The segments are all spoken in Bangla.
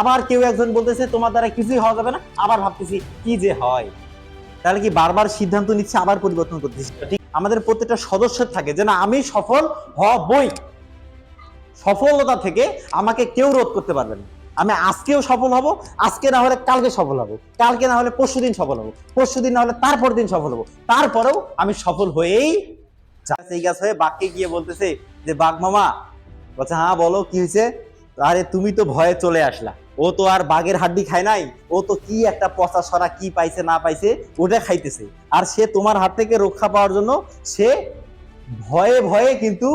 আবার কেউ একজন বলতেছে, তোমার দ্বারা কিছুই হওয়া যাবে না। আবার ভাবতেছি, কি যে হয়? তাহলে কি বারবার সিদ্ধান্ত নিচ্ছে, আবার পরিবর্তন করতেছি? ঠিক, আমাদের প্রত্যেকটা সদস্যের থাকে যে, না, আমি সফল হবই। সফলতা থেকে আমাকে কেউ রোধ করতে পারবে না। আমি আজকেও সফল হব, আজকে না হলে কালকে সফল হব। কালকে না হলে পরশু দিন সফল হব। পরশু দিন না হলে তারপর দিন সফল হব। তারপরেও আমি সফল হয়েই সেই গাছ হয়ে বাঘকে গিয়ে বলতেছে যে, বাঘ মামা। বলছে হ্যাঁ বলো, কি হয়েছে? আরে, তুমি তো ভয়ে চলে আসলা। ও তো আর বাঘের হাড্ডি খায় নাই। ও তো কি একটা পচা সরা কি পাইছে, না পাইছে, ওটা খাইতেছে। আর সে তোমার হাত থেকে রক্ষা পাওয়ার জন্য সে ভয়ে ভয়ে কিন্তু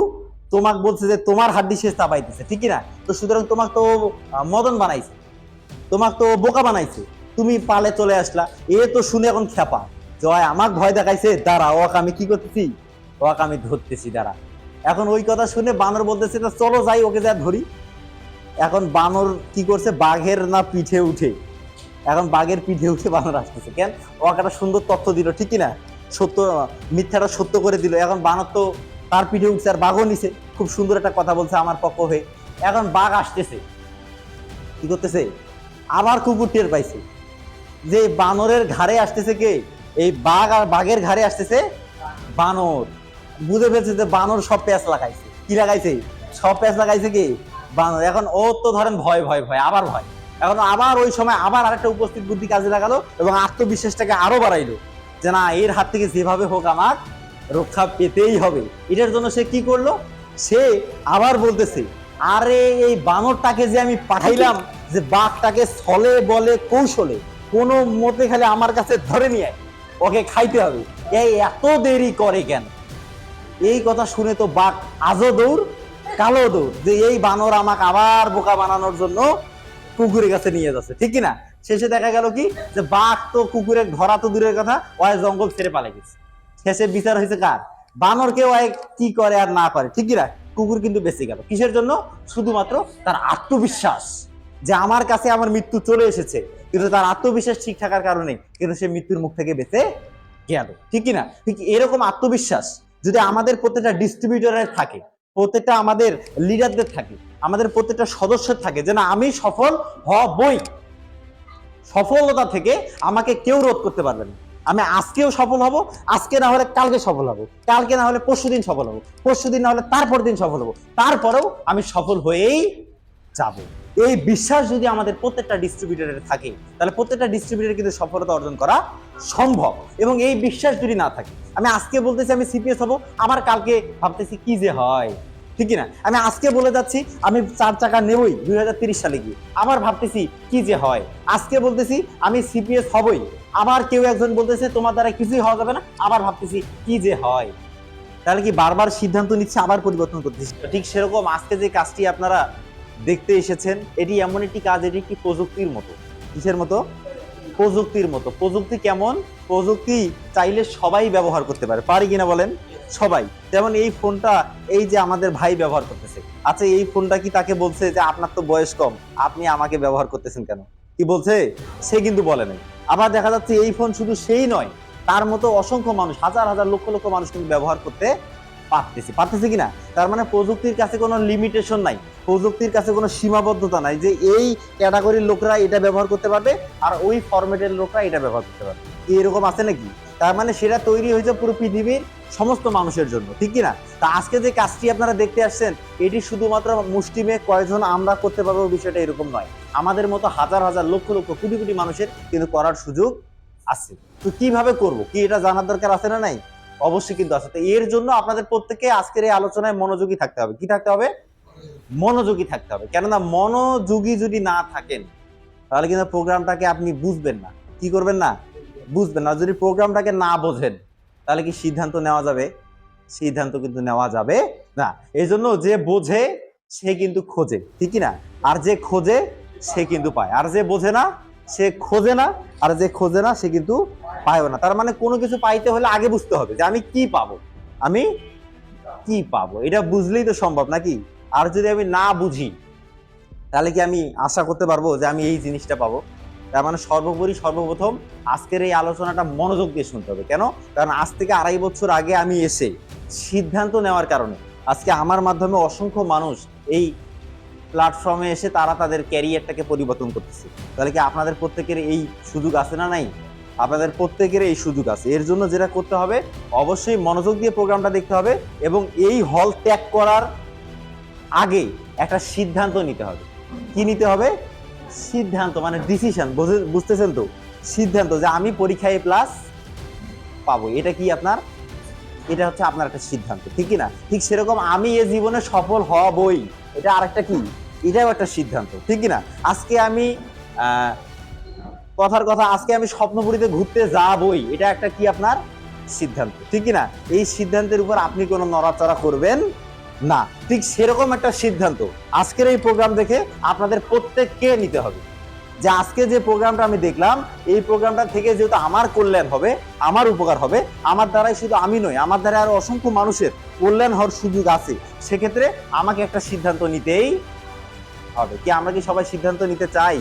তোমাক বলছে যে তোমার হাড্ডি সে চাবাইতেছে, ঠিকই না? তো সুতরাং তোমাক তো মদন বানাইছে। তোমাক তো বোকা বানাইছে। তুমি পালে চলে আসলা। এ তো শুনে এখন খেপা জয়, আমাক ভয় দেখাইছে, দাঁড়া, ওকে আমি কি করতেছি? ওকে আমি ধরতেছি, দাঁড়া। এখন ওই কথা শুনে বানর বলতেছে "তা চলো যাই, ওকে যা ধরি। এখন বানর কি করছে? বাঘের না পিঠে উঠে। এখন বাঘের পিঠে উঠে বানর আসতেছে, কেন? ওকে একটা সুন্দর তথ্য দিল ঠিকই না সত্য, মিথ্যাটা সত্য করে দিল। এখন বানর তো তার পিঠে উঠছে আর বাঘও নিছে। খুব সুন্দর একটা কথা বলছে আমার পক্ষ হয়ে। এখন বাঘ আসতেছে। কি করতেছে? আবার কুকুর টের পাইছে। যে বানরের ঘাড়ে আসতেছে কে? এই বাঘ আর বাঘের ঘাড়ে আসতেছে বানর। বুঝে ফেলছে যে বানর সব প্যাঁচ লাগাইছে। কি লাগাইছে? সব প্যাঁচ লাগাইছে কি? এখন ও তো ধরেন ভয় ভয় ভয়, আবার ভয়। এখন আবার ওই সময় আবার আরেকটা উপস্থিত বুদ্ধি কাজে লাগালো এবং আত্মবিশ্বাসটাকে আরও বাড়াইলো যে না, এর হাত থেকে যেভাবে হোক আমার রক্ষা পেতেই হবে। এটার জন্য সে কি করল? সে আবার বলতেছে, আরে, এই বানরটাকে যে আমি পাঠাইলাম, যে বাঘটাকে ছলে বলে কৌশলে, কোনো মতে খালি আমার কাছে ধরে নিয়ে। ওকে খাইতে হবে। এই এত দেরি করে কেন? এই কথা শুনে তো বাঘ আজও দৌড় কালো দৌড় যে এই বানর আমাকে আবার বোকা বানানোর জন্য কুকুরের কাছে নিয়ে যাচ্ছে, ঠিক না? শেষে দেখা গেল কি? যে বাঘ তো কুকুরের ধরা তো দূরের কথা ওই জঙ্গল ছেড়ে পালে গেছে। শেষে বিচার হয়েছে কার? বানর বানরকে ওই কি করে আর না করে, ঠিক কি না? কুকুর কিন্তু বেঁচে গেল। কিসের জন্য? শুধুমাত্র তার আত্মবিশ্বাস। যে আমার কাছে আমার মৃত্যু চলে এসেছে, কিন্তু তার আত্মবিশ্বাস ঠিক থাকার কারণে কিন্তু সে মৃত্যুর মুখ থেকে বেঁচে গেল, ঠিক কি না? ঠিক এরকম আত্মবিশ্বাস যদি আমাদের প্রত্যেকটা ডিস্ট্রিবিউটরের থাকে প্রত্যেকটা আমাদের লিডারদের থাকে, আমাদের প্রত্যেকটা সদস্যের থাকে যে না, আমি সফল হবই। সফলতা থেকে আমাকে কেউ রোধ করতে পারবে না। আমি আজকেও সফল হব, আজকে না হলে কালকে সফল হব, কালকে না হলে পরশু দিন সফল হব, পরশু দিন না হলে তারপর দিন সফল হব, তারপরেও আমি সফল হয়েই যাব। এই বিশ্বাস যদি আমাদের প্রত্যেকটা ডিস্ট্রিবিউটরের থাকে, তাহলে প্রত্যেকটা ডিস্ট্রিবিউটর কিন্তু সফলতা অর্জন করা সম্ভব। এবং এই বিশ্বাস যদি না থাকে, আমি আজকে বলতেছি আমি সিপিএস হব আমার কালকে ভাবতেছি কি যে হয়? ঠিক না আমি আজকে বলে যাচ্ছি, আমি চার চাকা নেবই দুই সালে গিয়ে। আবার ভাবতেছি কি যে হয়? আজকে বলতেছি, আমি সিপিএস হবই। আবার কেউ একজন বলতেছে, তোমার দ্বারা কিছুই হওয়া যাবে না। আবার ভাবতেছি কি যে হয়? তাহলে কি বারবার সিদ্ধান্ত নিচ্ছে, আবার পরিবর্তন করতেছি? ঠিক সেরকম আজকে যে কাজটি আপনারা দেখতে এসেছেন, এটি এমন একটি কাজ, এটি একটি প্রযুক্তির মতো, কিসের মতো? প্রযুক্তির মতো। প্রযুক্তি কেমন? প্রযুক্তি চাইলে সবাই ব্যবহার করতে পারে। পারি কিনা বলেন? সবাই। যেমন এই ফোনটা, এই যে আমাদের ভাই ব্যবহার করতেছে। আচ্ছা এই ফোনটা কি তাকে বলছে যে, আপনার তো বয়স কম, আপনি আমাকে ব্যবহার করতেছেন কেন? কি বলছে? সে কিন্তু বলে নাই। আবার দেখা যাচ্ছে, এই ফোন শুধু সেই নয়, তার মতো অসংখ্য মানুষ, হাজার হাজার লক্ষ লক্ষ মানুষ কিন্তু ব্যবহার করতে পারতেছি পারতেছি কিনা? তার মানে প্রযুক্তির কাছে কোনো লিমিটেশন নাই, প্রযুক্তির কাছে কোনো সীমাবদ্ধতা নাই যে এই ক্যাটাগরির লোকরা এটা ব্যবহার করতে পারবে আর ওই ফরম্যাটের লোকরা এটা ব্যবহার করতে পারবে। এরকম আছে নাকি? তার মানে সেটা তৈরি হয়েছে পুরো পৃথিবীর সমস্ত মানুষের জন্য, ঠিক কি না তা আজকে যে কাজটি আপনারা দেখতে আসছেন, এটি শুধুমাত্র মুষ্টিমে কয়জন আমরা করতে পারব বিষয়টা এরকম নয়। আমাদের মতো হাজার হাজার লক্ষ লক্ষ কোটি কোটি মানুষের কিন্তু করার সুযোগ আছে। তো কীভাবে করব? কি এটা জানার দরকার আছে না নাই? অবশ্যই কিন্তু আছে। তো এর জন্য আপনাদের প্রত্যেকে আজকের এই আলোচনায় মনোযোগী থাকতে হবে। কি থাকতে হবে? মনোযোগী থাকতে হবে। কেননা মনোযোগী যদি না থাকেন, তাহলে কিন্তু প্রোগ্রামটাকে আপনি বুঝবেন না। কি করবেন না? বুঝবেন না। যদি প্রোগ্রামটাকে না বোঝেন, তাহলে কি সিদ্ধান্ত নেওয়া যাবে? সিদ্ধান্ত কিন্তু নেওয়া যাবে না। এই জন্য যে বোঝে, সে কিন্তু খোঁজে। ঠিকই না? আর যে খোঁজে, সে কিন্তু পায়। আর যে বোঝে না সে খোঁজে না, আর যে খোঁজে না, সে কিন্তু পায়ও না। তার মানে কোনো কিছু পাইতে হলে আগে বুঝতে হবে যে আমি কি পাবো। আমি কি পাবো? এটা বুঝলেই তো সম্ভব নাকি? আর যদি আমি না বুঝি, তাহলে কি আমি আশা করতে পারব যে আমি এই জিনিসটা পাবো? তার মানে সর্বোপরি সর্বপ্রথম আজকের এই আলোচনাটা মনোযোগ দিয়ে শুনতে হবে। কেন? কারণ আজ থেকে আড়াই বছর আগে আমি এসে সিদ্ধান্ত নেওয়ার কারণে আজকে আমার মাধ্যমে অসংখ্য মানুষ এই প্ল্যাটফর্মে এসে তারা তাদের ক্যারিয়ারটাকে পরিবর্তন করতেছে। তাহলে কি আপনাদের প্রত্যেকের এই সুযোগ আছে না নাই? আপনাদের প্রত্যেকের এই সুযোগ আছে। এর জন্য যেটা করতে হবে, অবশ্যই মনোযোগ দিয়ে প্রোগ্রামটা দেখতে হবে এবং এই হল ত্যাগ করার আগে একটা সিদ্ধান্ত নিতে হবে। কি নিতে হবে? সিদ্ধান্ত মানে ডিসিশন বুঝতেছেন তো? সিদ্ধান্ত যে আমি পরীক্ষায় প্লাস পাবো। এটা কি আপনার? এটা হচ্ছে আপনার একটা সিদ্ধান্ত। ঠিক না? ঠিক সেরকম আমি এ জীবনে সফল হবই। এটা আরেকটা কি? এটাও একটা সিদ্ধান্ত, ঠিক কি না আজকে আমি কথার কথা, আজকে আমি স্বপ্নপুরীতে ঘুরতে যাবই, এটা একটা কি আপনার সিদ্ধান্ত, ঠিক কি না এই সিদ্ধান্তের উপর আপনি কোনো নড়াচড়া করবেন না, ঠিক সেরকম একটা সিদ্ধান্ত আজকের এই প্রোগ্রাম দেখে আপনাদের প্রত্যেককে নিতে হবে। যে আজকে যে প্রোগ্রামটা আমি দেখলাম, এই প্রোগ্রামটা থেকে যেহেতু আমার কল্যাণ হবে, আমার উপকার হবে, আমার দ্বারাই শুধু আমি নই, আমার দ্বারা আরও অসংখ্য মানুষের কল্যাণ হওয়ার সুযোগ আছে, সেক্ষেত্রে আমাকে একটা সিদ্ধান্ত নিতেই হবে। কি আমরা কি সবাই সিদ্ধান্ত নিতে চাই?